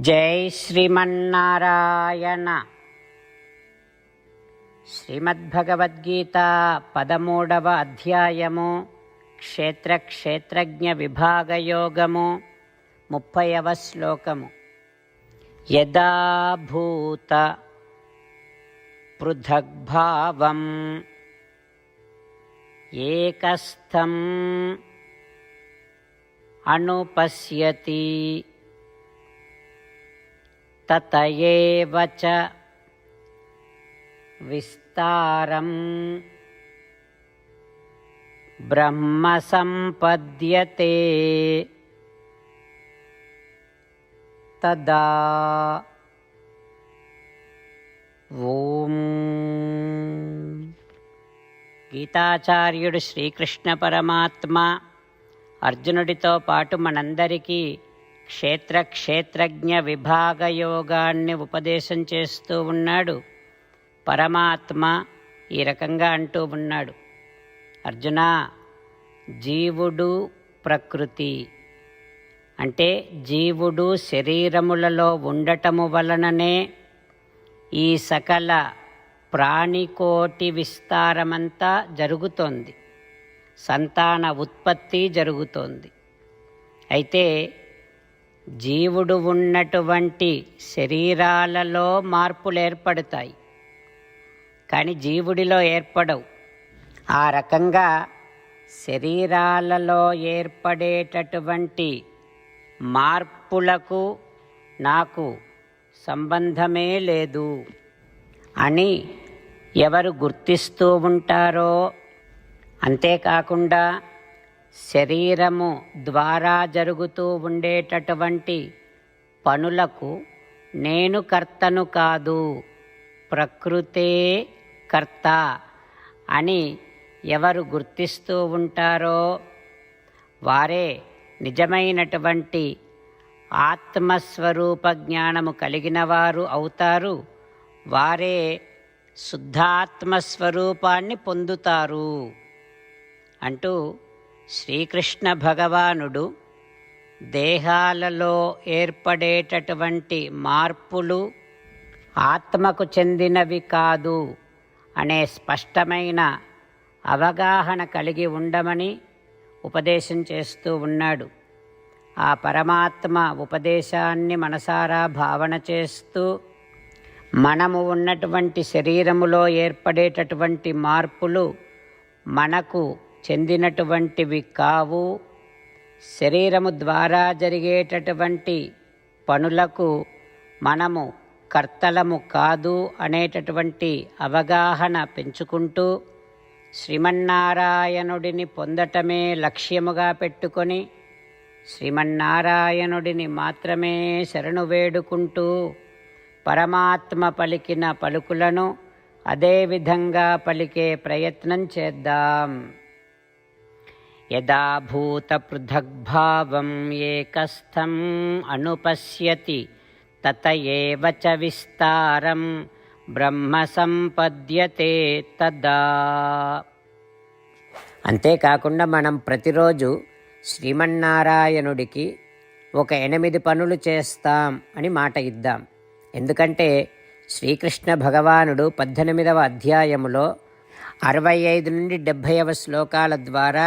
జై శ్రీమన్నారాయణ. శ్రీమద్భగవద్గీత పదమూడవ అధ్యాయము క్షేత్ర క్షేత్రజ్ఞ విభాగయోగము ముప్పైవ శ్లోకము. యదాభూత పృథగ్భావం ఏకస్థం అనుపశ్యతి. తత ఏవచ విస్తారం. బ్రహ్మ సంపద్యతే తదా. ఓం. గీతాచార్యుడు శ్రీకృష్ణ పరమాత్మ అర్జునుడితో పాటు మనందరికీ క్షేత్ర క్షేత్రజ్ఞ విభాగ యోగాన్ని ఉపదేశం చేస్తూ ఉన్నాడు. పరమాత్మ ఈ రకంగా అంటూ ఉన్నాడు. అర్జున జీవుడు ప్రకృతి. అంటే జీవుడు శరీరములలో ఉండటము వలననే ఈ సకల ప్రాణికోటి విస్తారమంతా జరుగుతోంది. సంతాన ఉత్పత్తి జరుగుతోంది. అయితే జీవుడు ఉన్నటువంటి శరీరాలలో మార్పులు ఏర్పడతాయి కానీ జీవుడిలో ఏర్పడవు. ఆ రకంగా శరీరాలలో ఏర్పడేటటువంటి మార్పులకు నాకు సంబంధమే లేదు అని ఎవరు గుర్తిస్తూ ఉంటారో అంతేకాకుండా శరీరము ద్వారా జరుగుతూ ఉండేటటువంటి పనులకు నేను కర్తను కాదు ప్రకృతే కర్త అని ఎవరు గుర్తిస్తూ ఉంటారో వారే నిజమైనటువంటి ఆత్మస్వరూప జ్ఞానము కలిగిన వారు అవుతారు. వారే శుద్ధాత్మస్వరూపాన్ని పొందుతారు అంటూ శ్రీకృష్ణ భగవానుడు దేహాలలో ఏర్పడేటటువంటి మార్పులు ఆత్మకు చెందినవి కాదు అనే స్పష్టమైన అవగాహన కలిగి ఉండమని ఉపదేశం చేస్తూ ఉన్నాడు. ఆ పరమాత్మ ఉపదేశాన్ని మనసారా భావన చేస్తూ మనము ఉన్నటువంటి శరీరములో ఏర్పడేటటువంటి మార్పులు మనకు చెందినటువంటివి కావు. శరీరము ద్వారా జరిగేటటువంటి పనులకు మనము కర్తలము కాదు అనేటటువంటి అవగాహన పెంచుకుంటూ శ్రీమన్నారాయణుడిని పొందటమే లక్ష్యముగా పెట్టుకొని శ్రీమన్నారాయణుడిని మాత్రమే శరణు వేడుకుంటూ పరమాత్మ పలికిన పలుకులను అదేవిధంగా పలికే ప్రయత్నం చేద్దాం. యదా భూతపృథగ్భావం ఏకస్థం అనుపశ్యతి తత ఏవ విస్తారం బ్రహ్మ సంపద్యతే తదా. అంతేకాకుండా మనం ప్రతిరోజు శ్రీమన్నారాయణుడికి ఒక ఎనిమిది పనులు చేస్తాం అని మాట ఇద్దాం. ఎందుకంటే శ్రీకృష్ణ భగవానుడు పద్దెనిమిదవ అధ్యాయములో అరవై ఐదు నుండి డెబ్భైవ శ్లోకాల ద్వారా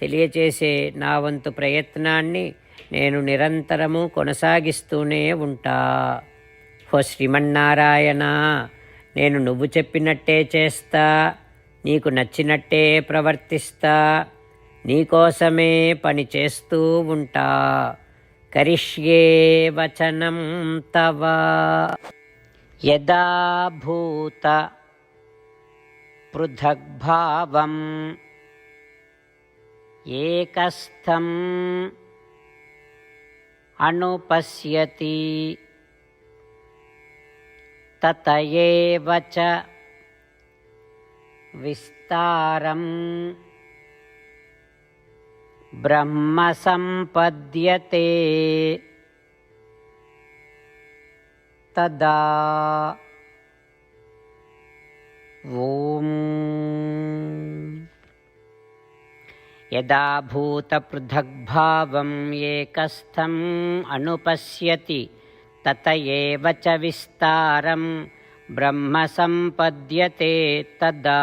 తెలియచేసే నా వంతు ప్రయత్నాన్ని నేను నిరంతరము కొనసాగిస్తూనే ఉంటా. హో శ్రీమన్నారాయణ నేను నువ్వు చెప్పినట్టే చేస్తా నీకు నచ్చినట్టే ప్రవర్తిస్తా నీకోసమే పని చేస్తూ ఉంటా. కరిష్యే వచనం తవ. యదా భూత పృథగ్భావం. एकस्थम् अनुपश्यति। तत एव च विस्तारम् ब्रह्म सम्पद्यते तदा ॐ యదా భూతపృథగ్భావం ఏకస్థం అనుపశ్యతి తత ఏవ చ విస్తారం బ్రహ్మ సంపద్యతే తదా.